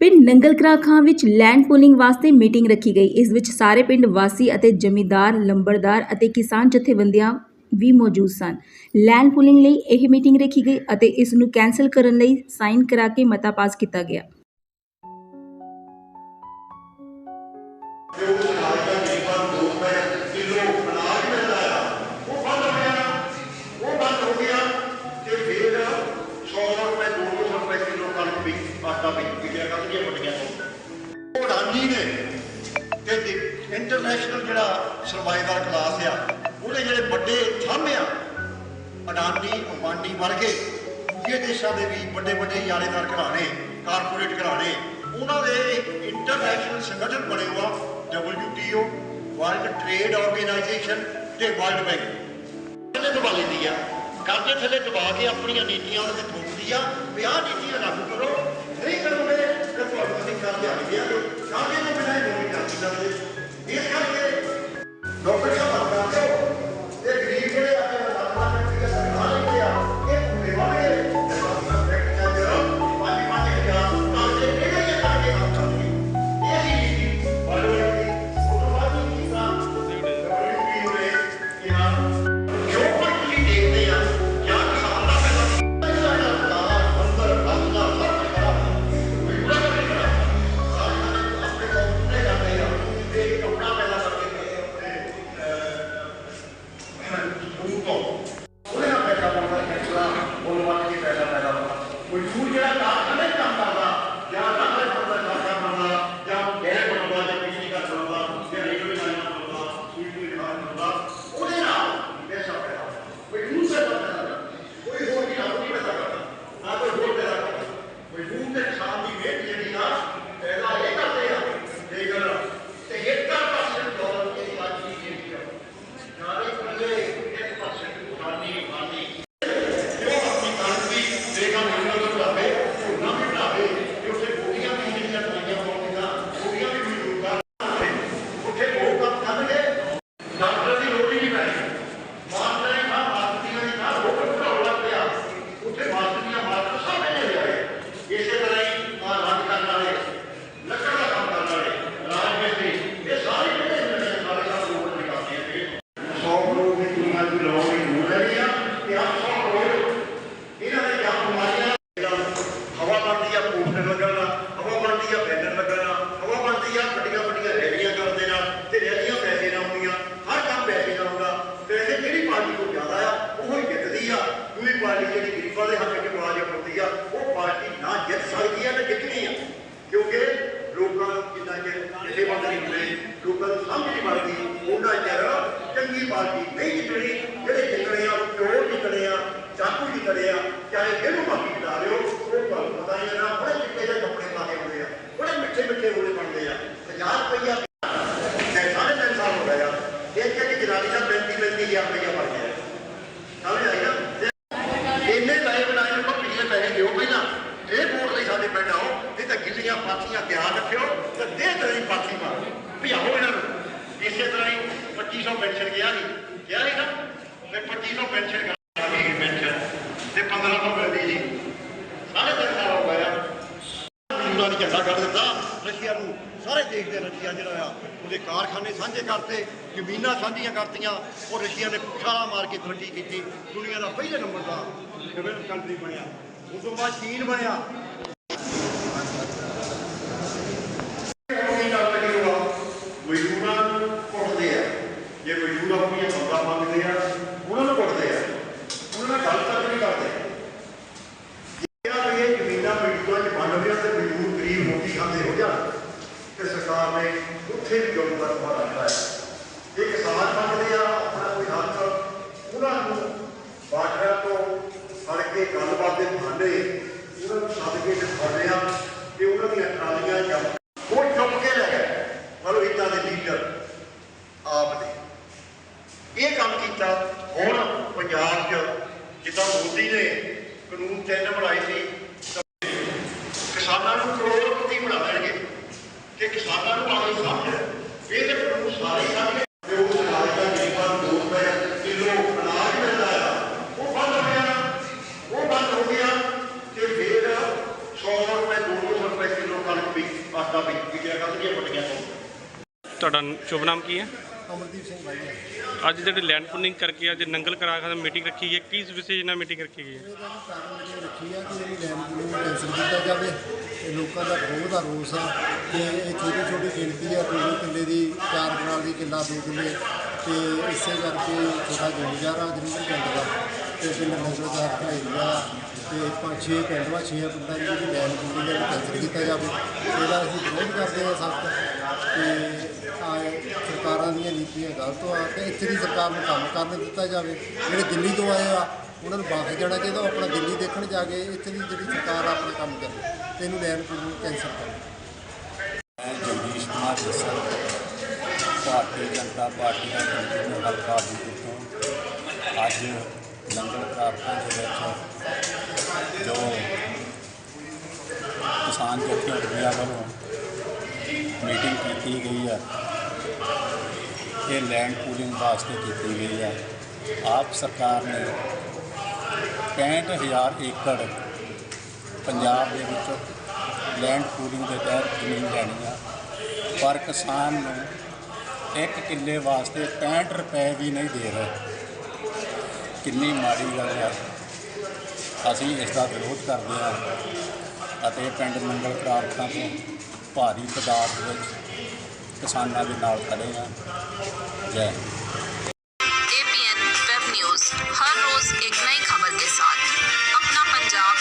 ਪਿੰਡ ਨੰਗਲਕਰਾ ਖਾਂ ਵਿੱਚ land pooling ਵਾਸਤੇ ਮੀਟਿੰਗ ਰੱਖੀ ਗਈ। ਇਸ ਵਿੱਚ ਸਾਰੇ ਪਿੰਡ ਵਾਸੀ ਅਤੇ ਜ਼ਮੀਂਦਾਰ, ਲੰਬੜਦਾਰ ਅਤੇ ਕਿਸਾਨ ਜਥੇਬੰਦੀਆਂ ਵੀ ਮੌਜੂਦ ਸਨ। ਲੈਂਡ ਪੂਲਿੰਗ ਲਈ ਇਹ ਮੀਟਿੰਗ ਰੱਖੀ ਗਈ ਅਤੇ ਇਸ ਨੂੰ ਕੈਨਸਲ ਕਰਨ ਲਈ ਸਾਈਨ ਕਰਾ ਕੇ ਮਤਾ ਪਾਸ ਕੀਤਾ ਗਿਆ। ਆਟਾ ਵੀ। ਵਿਕਿਆ ਵੱਡੀਆਂ ਤੋਂ ਉਹ ਅਡਾਨੀ ਨੇ। ਤੇ ਇੰਟਰਨੈਸ਼ਨਲ ਜਿਹੜਾ ਸਰਵਾਈਵਰ ਕਲਾਸ ਆ, ਉਹਦੇ ਜਿਹੜੇ ਵੱਡੇ ਥੰਮ ਆ, ਅਡਾਨੀ ਅੰਬਾਨੀ ਵਰਗੇ ਦੂਜੇ ਦੇਸ਼ਾਂ ਦੇ ਵੀ ਵੱਡੇ ਵੱਡੇ ਯਾਰੇਦਾਰ ਘਰਾਣੇ ਕਾਰਪੋਰੇਟ ਘਰਾਣੇ, ਉਹਨਾਂ ਦੇ ਇੰਟਰਨੈਸ਼ਨਲ ਸੰਗਠਨ ਬਣੇ ਹੋਆ WTO ਵਰਲਡ ਟ੍ਰੇਡ ਆਰਗੇਨਾਈਜੇਸ਼ਨ ਤੇ ਵਰਲਡ ਬੈਂਕ ਥੱਲੇ ਦਬਾ ਲੈਂਦੀ ਆ। ਕਰਦੇ ਥੱਲੇ ਦਬਾ ਕੇ ਆਪਣੀਆਂ ਨੀਤੀਆਂ ਉਹਨਾਂ ਤੇ ਥੋਪਦੀ ਆ ਵੀ ਆਹ ਨੀਤੀਆਂ ਲਾਗੂ ਕਰੋ। ਨਹੀਂ ਕਰੋਗੇ ਤਾਂ ਤੁਹਾਨੂੰ ਅਸੀਂ ਕਰ ਦਿਆਂਗੇ ਦਿਆਂਗੇ ਕਾਹਦੇ ਤੋਂ ਬਿਨਾਂ ਇਹ ਨਹੀਂ ਗਰੀਬਾਂ ਦੇ ਹੱਕ 'ਚ ਆਵਾਜ਼ ਉਠਾਉਂਦੀ ਆ, ਉਹ ਪਾਰਟੀ ਨਾ ਜਿੱਤ ਸਕਦੀ ਆ ਤੇ ਜਿੱਤਣੀ ਆ। ਕਿਉਂਕਿ ਲੋਕਾਂ ਨੂੰ ਜਿੰਨਾ ਚਿਰ ਕਿਸੇ ਬੰਦੇ ਨਹੀਂ ਹੁੰਦੇ ਲੋਕਾਂ ਨੂੰ ਸਮਝ ਨਹੀਂ ਬਣਦੀ, ਉਹਨਾਂ ਚਿਰ ਚੰਗੀ ਪਾਰਟੀ ਨਹੀਂ ਜਿੱਤਣੀ, ਜਿਹੜੇ ਜਿੱਤਣੇ ਆ, ਉਹ ਪਿਓ ਜਿੱਤਣੇ ਆ, ਚਾਕੂ ਜਿੱਤਣੇ ਆ, ਚਾਹੇ ਕਿਹਨੂੰ ਬਾਕੀ ਜਿਤਾ ਲਿਓ ਉਹ ਤੁਹਾਨੂੰ ਪਤਾ ਹੀ ਨਾ, ਬੜੇ ਚਿੱਟੇ ਜਿਹੇ ਕੱਪੜੇ ਪਾ ਕੇ ਆਉਂਦੇ ਆ, ਬੜੇ ਮਿੱਠੇ ਮਿੱਠੇ ਗੋਲੇ ਬਣਦੇ ਆ 50 ਰੁਪਈਆ ਤੇ ਸਾਢੇ ਤਿੰਨ ਸਾਲ ਹੋ ਗਏ ਆ ਇੱਕ ਇੱਕ ਜਨਾਨੀ ਦਾ 35 35 ਹਜ਼ਾਰ ਰੁਪਈਆ ਬਣ ਗਿਆ ਸਮਝ ਆਈ ਨਾ ਤੇ ਇੰਨੇ ਪੈਸੇ ਬਣਾਏ ਨੂੰ ਪਿਛਲੇ ਪੈਸੇ ਦਿਓ ਪਹਿਲਾਂ ਇਹ ਵੋਟ ਲਈ ਸਾਡੇ ਪਿੰਡ ਆਓ ਨਹੀਂ ਤਾਂ ਗਿੱਲੀਆਂ ਪਾਥੀਆਂ ਤਿਆਰ ਰੱਖਿਓ ਤੇ ਦੇ ਪਾਥੀ ਮਾਰ। ਭਿਆਓ ਇਹਨਾਂ ਨੂੰ। ਇਸੇ ਤਰ੍ਹਾਂ ਹੀ 2500 ਪੈਨਸ਼ਨ ਗਿਆ ਨਹੀਂ ਗਿਆ ਨਹੀਂ ਨਾ? ਤੇ 2500 ਪੈਨਸ਼ਨ ਕਰਾ ਗਈ ਪੈਨਸ਼ਨ ਤੇ 1500 ਮਿਲਦੀ ਜੀ ਸਾਰੇ ਤਿੰਨ ਸਾਲ ਹੋ ਗਏ ਆ। ਉਹਨਾਂ ਝੰਡਾ ਕੱਢ ਦਿੱਤਾ। ਰਸ਼ੀਆ ਨੂੰ ਸਾਰੇ ਦੇਸ਼ ਦੇ ਰਸ਼ੀਆ ਜਿਹੜਾ ਆ, ਉਹਦੇ ਕਾਰਖਾਨੇ ਸਾਂਝੇ ਕਰਤੇ, ਜ਼ਮੀਨਾਂ ਸਾਂਝੀਆਂ ਕਰਤੀਆਂ। ਉਹ ਰਸ਼ੀਆ ਨੇ ਛਾਲਾ ਮਾਰ ਕੇ ਤਰੱਕੀ ਕੀਤੀ। ਦੁਨੀਆ ਦਾ ਪਹਿਲੇ ਨੰਬਰ ਦਾ ਡਿਵੈਲਪ ਕੰਟਰੀ ਬਣਿਆ। ਉਸ ਤੋਂ ਬਾਅਦ ਚੀਨ ਬਣਿਆ ਮਜ਼ਦੂਰਾਂ ਨੂੰ ਕੁੱਟਦੇ ਆ ਜੇ ਮਜ਼ਦੂਰ ਆਪਣੀਆਂ ਮੰਗਾਂ ਮੰਗਦੇ ਆ ਉਹਨਾਂ ਨੂੰ ਕੁੱਟਦੇ ਆ ਉਹਨਾਂ ਨਾਲ ਗੱਲ ਤੱਕ ਨਹੀਂ ਕਰਦੇ ਜਿਹੜਾ ਵੀ ਇਹ ਜ਼ਮੀਨਾਂ ਮਜ਼ਦੂਰਾਂ 'ਚ ਵੰਡ ਰਿਹਾ ਤੇ ਮਜ਼ਦੂਰ ਗਰੀਬ ਰੋਟੀ ਖਾਂਦੇ ਹੋ ਜਾਣ ਤੇ ਸਰਕਾਰ ਨੇ ਉੱਥੇ ਵੀ ਜੁਰਮ ਦਾ ਮਾਰਾ ਹੈ ਇਹ ਕਿਸਾਨ ਮੰਗਦੇ ਆ, ਆਪਣਾ ਕੋਈ ਹੱਕ, ਉਹਨਾਂ ਨੂੰ ਬਾਟਰਿਆਂ ਤੋਂ ਫੜ ਕੇ ਗੱਲਬਾਤ ਦੇ ਬਹਾਨੇ ਉਹਨਾਂ ਨੂੰ ਸੱਦ ਕੇ ਦਿਖਾਉਂਦੇ ਆ ਕਿ ਉਹਨਾਂ ਦੀਆਂ ਟਰਾਲੀਆਂ ਜਾਂ ਉਹ ਚੁੱਪ ਕੇ ਲੈ ਗਏ। ਮਤਲਬ ਇਦਾਂ ਦੇ ਲੀਡਰ ਆਪ ਨੇ। ਇਹ ਕੰਮ ਕੀਤਾ। ਹੁਣ ਪੰਜਾਬ 'ਚ ਜਿੱਦਾਂ ਮੋਦੀ ਨੇ ਕਾਨੂੰਨ ਤਿੰਨ ਬਣਾਏ ਸੀ ਤੁਹਾਡਾ ਸ਼ੁਭ ਨਾਮ ਕੀ ਹੈ? ਅਮਰਦੀਪ ਸਿੰਘ ਭਾਈ ਅੱਜ ਜਿਹੜੇ ਲੈਂਡ ਪੁਲਿੰਗ ਕਰਕੇ ਅੱਜ ਨੰਗਲ ਕਰਾਖਾ ਦਾ ਮੀਟਿੰਗ ਰੱਖੀ ਹੈ। ਕਿਸ ਵਿਸ਼ੇ ਨਾਲ ਮੀਟਿੰਗ ਰੱਖੀ ਗਈ ਹੈ? ਮੀਟਿੰਗ ਰੱਖੀ ਹੈ ਕਿ ਜਿਹੜੀ ਲੈਂਡ ਪੁਲਿੰਗ ਕੈਂਸਲ ਕੀਤਾ ਜਾਵੇ। ਤੇ ਲੋਕਾਂ ਦਾ ਬਹੁਤ ਦਾ ਰੋਸ ਆ ਕਿ ਇਹ ਛੋਟੀ ਛੋਟੀ ਗਿਣਤੀ ਆ, ਦੋ ਕਿੱਲੇ ਦੀ, ਚਾਰ ਕਨਾਲ ਦੀ ਕਿੱਲਾ ਦੋ ਕਿੱਲੇ ਤੇ ਇਸੇ ਕਰਕੇ ਛੋਟਾ ਜ਼ਿਮੀਦਾਰ ਆ ਜਰੂਰ ਪਿੰਡ ਦਾ। ਤੇ ਪਿੰਡ ਨਜ਼ਰਦਾਰ ਭਾਈਆ ਤੇ ਪੰਜ ਛੇ ਪਿੰਡ ਵਾ, ਛੇ ਪਿੰਡਾਂ ਦੀ ਜਿਹੜੀ ਲੈਣ ਪੂਲਿੰਗ ਦਾ ਕੈਂਸਲ ਕੀਤਾ ਜਾਵੇ। ਇਹਦਾ ਅਸੀਂ ਵਿਰੋਧ ਕਰਦੇ ਹਾਂ ਸਖਤ। ਤੇ ਆ ਸਰਕਾਰਾਂ ਦੀਆਂ ਨੀਤੀਆਂ ਗਲਤ ਆ, ਤੇ ਇੱਥੇ ਦੀ ਸਰਕਾਰ ਨੂੰ ਕੰਮ ਕਰਨ ਦਿੱਤਾ ਜਾਵੇ। ਜਿਹੜੇ ਦਿੱਲੀ ਤੋਂ ਆਏ ਆ ਉਹਨਾਂ ਨੂੰ ਬਾਹਰ ਜਾਣਾ ਚਾਹੀਦਾ ਉਹ ਆਪਣਾ ਦਿੱਲੀ ਦੇਖਣ ਜਾ ਕੇ ਇੱਥੇ ਦੀ ਜਿਹੜੀ ਸਰਕਾਰ ਆ ਆਪਣਾ ਕੰਮ ਕਰੇ ਤੇ ਇਹਨੂੰ ਲੈਣ ਨੂੰ ਕੈਂਸਲ ਕਰੇ ਮੈਂ ਜਗਦੀਸ਼ ਕੁਮਾਰ ਜੱਸਲ ਭਾਰਤੀ ਜਨਤਾ ਪਾਰਟੀ ਦਾ ਕੰਟੀਨਿਊ ਹਲਕਾ ਦੀ ਤੋਂ ਅੱਜ ਲੰਗਰ ਪ੍ਰਾਪਤਾਂ ਦੇ ਵਿੱਚ ਜੋ ਕਿਸਾਨ ਜਥੇਬੰਦੀਆਂ ਵੱਲੋਂ ਮੀਟਿੰਗ ਕੀਤੀ ਗਈ ਹੈ, ਇਹ ਲੈਂਡ ਪੂਲਿੰਗ ਵਾਸਤੇ ਕੀਤੀ ਗਈ ਹੈ। ਆਪ ਸਰਕਾਰ ਨੇ 65000 ਏਕੜ ਪੰਜਾਬ ਦੇ ਵਿੱਚ ਲੈਂਡ ਪੂਲਿੰਗ ਦੇ ਤਹਿਤ ਜ਼ਮੀਨ ਲੈਣੀ ਆ। ਪਰ ਕਿਸਾਨ ਨੂੰ ਇੱਕ ਕਿੱਲੇ ਵਾਸਤੇ 65 ਰੁਪਏ ਵੀ ਨਹੀਂ ਦੇ ਰਹੇ। ਕਿੰਨੀ ਮਾੜੀ ਗੱਲ ਹੈ ਅਸੀਂ ਇਸ ਦਾ ਵਿਰੋਧ ਕਰਦੇ ਹਾਂ ਅਤੇ ਪਿੰਡ ਮੰਗਲ ਪ੍ਰਾਪਤਾਂ ਤੋਂ ਭਾਰੀ ਤਾਦਾਦ ਵਿੱਚ ਕਿਸਾਨਾਂ ਦੇ ਨਾਲ ਖੜੇ ਹਾਂ ਜੈ